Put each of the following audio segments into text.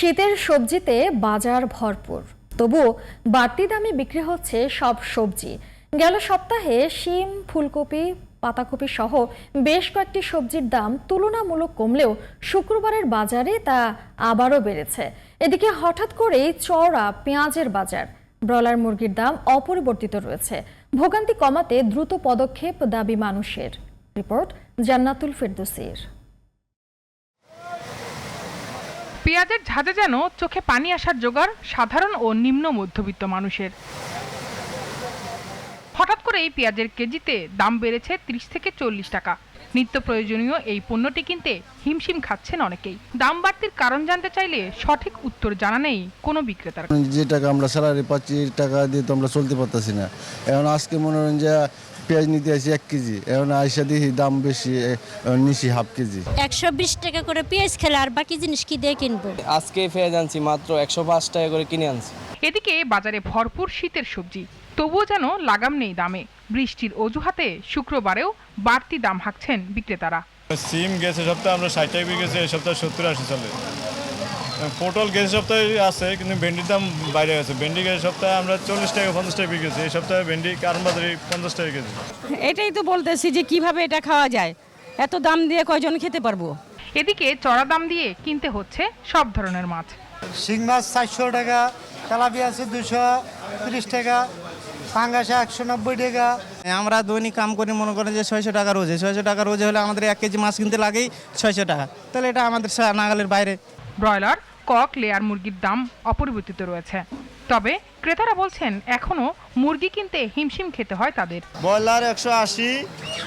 শীতের সবজিতে বাজার ভরপুর। তবুও বাড়তি দামে বিক্রি হচ্ছে সব সবজি। গেল সপ্তাহে শিম, ফুলকপি, পাতাকপি সহ বেশ কয়েকটি সবজির দাম তুলনামূলক কমলেও শুক্রবারের বাজারে তা আবারও বেড়েছে। এদিকে হঠাৎ করেই চড়া পেঁয়াজের বাজার। ব্রয়লার মুরগির দাম অপরিবর্তিত রয়েছে। ভোগান্তি কমাতে দ্রুত পদক্ষেপ দাবি মানুষের। রিপোর্ট জান্নাতুল ফেরদৌসির। পেঁয়াজের ঝাঁজে যেন চোখে পানি আসার জোগাড় সাধারণ ও নিম্ন মধ্যবিত্ত মানুষের। হঠাৎ করে এই পেঁয়াজের কেজিতে দাম বেড়েছে ত্রিশ থেকে চল্লিশ টাকা। নিত্য প্রয়োজনীয় এই পণ্যটি কিনতে হিমশিম খাচ্ছেন অনেকেই। দাম বাড়তির কারণ জানতে চাইলে সঠিক উত্তর জানা নেই কোনো বিক্রেতার। যে টাকা আমরা স্যালারি পাচ্ছি টাকা দিয়ে তো আমরা চলতে পারতেছি না। এখন আজকে মনে করেন যে পেঁয়াজ নিতে আসি এক কেজি। এখন আইসা দেখি দাম বেশি নিছি হাফ কেজি। একশো বিশ টাকা করে পেঁয়াজ খেলে আর বাকি জিনিস কি দিয়ে কিনবো? আজকে পেঁয়াজ আনছি মাত্র একশো পাঁচ টাকা করে কিনে আনছি। এদিকে বাজারে ভরপুর শীতের সবজি তবুও যেন লাগাম নেই দামে। বৃষ্টির অজুহাতে শুক্রবারেও বাড়তি দাম হাঁকছেন বিক্রেতারা। সিম গেছে সপ্তাহে আমরা ষাট টাকা বিকেছে এই সপ্তাহে সত্তর আশি চলে। পটল গেছে সপ্তাহে আছে কিন্তু ভেন্ডির দাম বাইরে গেছে। ভেন্ডি গেছে সপ্তাহে আমরা চল্লিশ টাকা পঞ্চাশ টাকা বিকেছি এই সপ্তাহে ভেন্ডি কারণ বাজারে পঞ্চাশ টাকা কেজি। এটাই তো বলতেছি যে কীভাবে এটা খাওয়া যায়। এত দাম দিয়ে কয়জন খেতে পারব? এদিকে চড়া দাম দিয়ে কিনতে হচ্ছে সব ধরনের মাছ। শিং মাছ চারশো টাকা তেলাপিয়া আছে দুশো তিরিশ টাকা পাঙ্গাসা একশো নব্বই টাকা। আমরা দৈনিক কাম করি মনে করেন যে ছয়শো টাকা রোজে। ছয়শো টাকা রোজে হলে আমাদের এক কেজি মাছ কিনতে লাগেই ছয়শো টাকা। তাহলে এটা আমাদের নাগালের বাইরে। ব্রয়লার কক লেয়ার মুরগির দাম অপরিবর্তিত রয়েছে। তবে ক্রেতারা বলছেন এখনও মুরগি কিনতে হিমশিম খেতে হয় তাদের। ব্রয়লার একশো আশি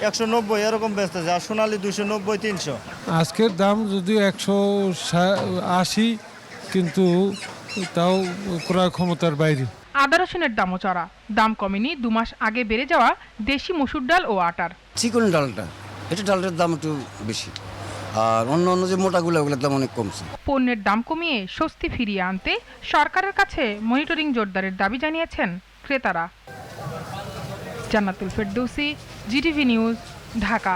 একশো নব্বই এরকম বেচতেছে আর সোনালি দুশো নব্বই তিনশো। আজকের দাম যদিও একশো আশি কিন্তু তাও ক্রয় ক্ষমতার বাইরে। আদা রসুনের দামও চড়া। দাম কমেনি দু মাস আগে বেড়ে যাওয়া দেশি মসুর ডাল ও আটার। চিকন ডালটা এটা ডালটার দাম একটু বেশি। আর অন্য অন্য যে মোটাগুলো, ওগুলোর দাম অনেক কমছে। পণ্যের দাম কমিয়ে স্বস্তি ফিরিয়ে আনতে সরকারের কাছে মনিটরিং জোরদারের দাবি জানিয়েছেন ক্রেতারা। Jannatul Ferdousi, GTV news, Dhaka.